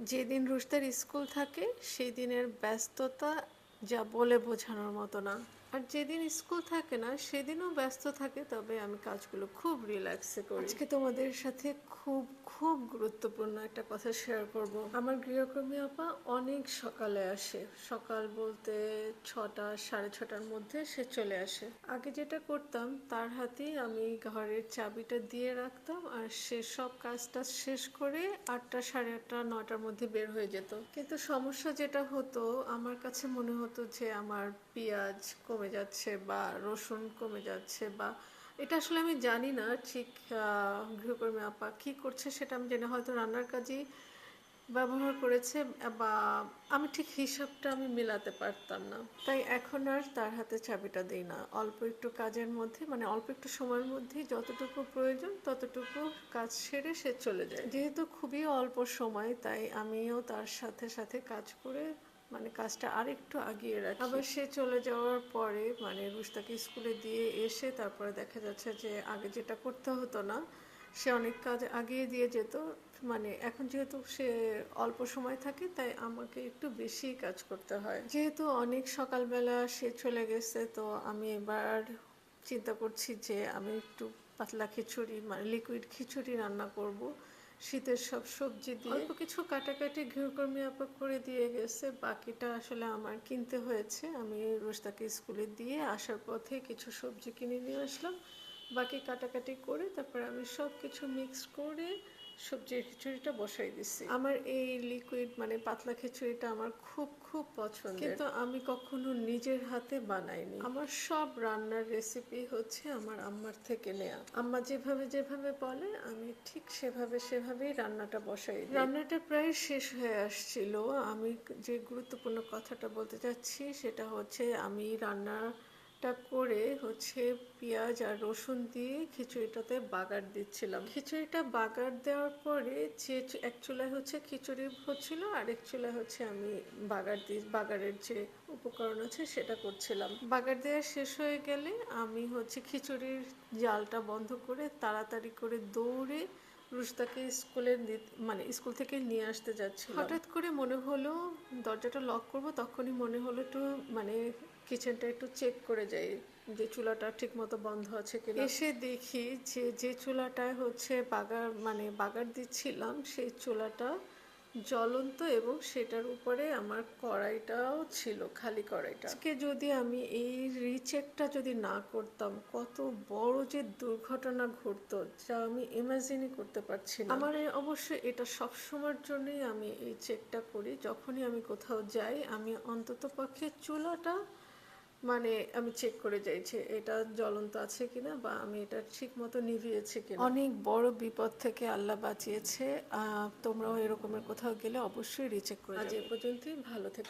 যেদিন রুশদের স্কুল থাকে সেই দিনের ব্যস্ততা যা বলে বোঝানোর মতো না। আর যেদিন স্কুল থাকে না, সেদিনও ব্যস্ত থাকে, তবে আমি কাজগুলো খুব রিল্যাক্সে করি। আজকে তোমাদের সাথে খুব খুব গুরুত্বপূর্ণ একটা কথা শেয়ার করব। আমার গৃহকর্মী আপা অনেক সকালে আসে। সকাল বলতে ছটা, সাড়ে ছটার মধ্যে সে চলে আসে। আগে যেটা করতাম, তার হাতেই আমি ঘরের চাবিটা দিয়ে রাখতাম আর সে সব কাজটা শেষ করে আটটা, সাড়ে আটটা নটার মধ্যে বের হয়ে যেত। কিন্তু সমস্যা যেটা হতো, আমার কাছে মনে হতো যে আমার পেঁয়াজ কমে যাচ্ছে বা রসুন কমে যাচ্ছে বা এটা আসলে আমি জানি না ঠিক গৃহকর্মী আপা কী করছে সেটা আমি জানি হয়তো রান্নার কাজেই ব্যবহার করেছে বা আমি ঠিক হিসাবটা আমি মেলাতে পারতাম না। তাই এখন আর তার হাতে চাবিটা দিই না। অল্প একটু কাজের মধ্যে মানে অল্প একটু সময়ের মধ্যেই যতটুকু প্রয়োজন ততটুকু কাজ সেরে সে চলে যায়। যেহেতু খুবই অল্প সময়, তাই আমিও তার সাথে সাথে কাজ করে মানে কাজটা আরেকটু আগিয়ে রাখি। আবার সে চলে যাওয়ার পরে মানে রুশতাকে স্কুলে দিয়ে এসে তারপরে দেখা যাচ্ছে যে আগে যেটা করতে হতো না, সে অনেক কাজ আগিয়ে দিয়ে যেত। মানে এখন যেহেতু সে অল্প সময় থাকে, তাই আমাকে একটু বেশি কাজ করতে হয়। যেহেতু অনেক সকালবেলা সে চলে গেছে, তো আমি এবার চিন্তা করছি যে আমি একটু পাতলা খিচুড়ি মানে লিকুইড খিচুড়ি রান্না করব। শীতের সব সবজি দিয়ে। অল্প কিছু কাটাকাটি গৃহকর্মী আপা করে দিয়ে গেছে। বাকিটা আসলে আমার কিনতে হয়েছে। আমি রোস্তাকে স্কুলে দিয়ে আসার পথে কিছু সবজি কিনে নিয়ে আসলাম। বাকি কাটাকাটি করে তারপর আমি সব কিছু মিক্স করে সবজির খিচুড়িটা বসাই দিছি। আমার এই লিকুইড মানে পাতলা খিচুড়িটা আমার খুব খুব পছন্দ কিন্তু আমি কখনো নিজের হাতে বানাইনি। আমার সব রান্নার রেসিপি হচ্ছে আমার আম্মার থেকে নেয়া। আম্মা যেভাবে যেভাবে বলে আমি ঠিক সেভাবে সেভাবেই রান্নাটা বসাই। রান্নাটা প্রায় শেষ হয়ে আসছিল। আমি যে গুরুত্বপূর্ণ কথাটা বলতে চাচ্ছি সেটা হচ্ছে আমি রান্না টা করে হচ্ছে পেঁয়াজ আর রসুন দিয়ে খিচুড়িটাতে বাগার দিচ্ছিলাম। খিচুড়িটা বাগার দেওয়ার পরে যে এক চুলায় হচ্ছে খিচুড়ি হচ্ছিল আর এক চুলায় হচ্ছে আমি বাগার দি, বাগারের যে উপকরণ আছে সেটা করছিলাম। বাগার দেওয়া শেষ হয়ে গেলে আমি হচ্ছে খিচুড়ির জালটা বন্ধ করে তাড়াতাড়ি করে দৌড়ে রুশতাকে স্কুলে মানে স্কুল থেকে নিয়ে আসতে যাচ্ছে হঠাৎ করে মনে হলো দরজাটা লক করব তখনই মনে হলো একটু মানে কিচেনটা একটু চেক করে যাই যে চুলাটা ঠিক মতো বন্ধ আছে কিনা। এসে দেখি যে যে চুলাটায় হচ্ছে বাগার মানে বাগার দিচ্ছিলাম সেই চুলাটা জ্বলন্ত এবং সেটার উপরে আমার কড়াইটাও ছিল, খালি কড়াইটা। আজকে যদি আমি এই রিচেকটা যদি না করতাম, কত বড় যে দুর্ঘটনা ঘটতো, যা আমি ইমাজিনই করতে পারছি না আমার এই অবশ্যই এটা সব সময়ের জন্যই আমি এই চেকটা করি। যখনই আমি কোথাও যাই, আমি অন্তত পক্ষে চুলাটা মানে আমি চেক করে চাইছি এটা জ্বলন্ত আছে কিনা বা আমি এটা ঠিক মতো নিভিয়েছি কিনা। অনেক বড় বিপদ থেকে আল্লাহ বাঁচিয়েছে। আহ, তোমরাও এরকমের কোথাও গেলে অবশ্যই রিচেক করে আজ এ পর্যন্তই ভালো থেকে।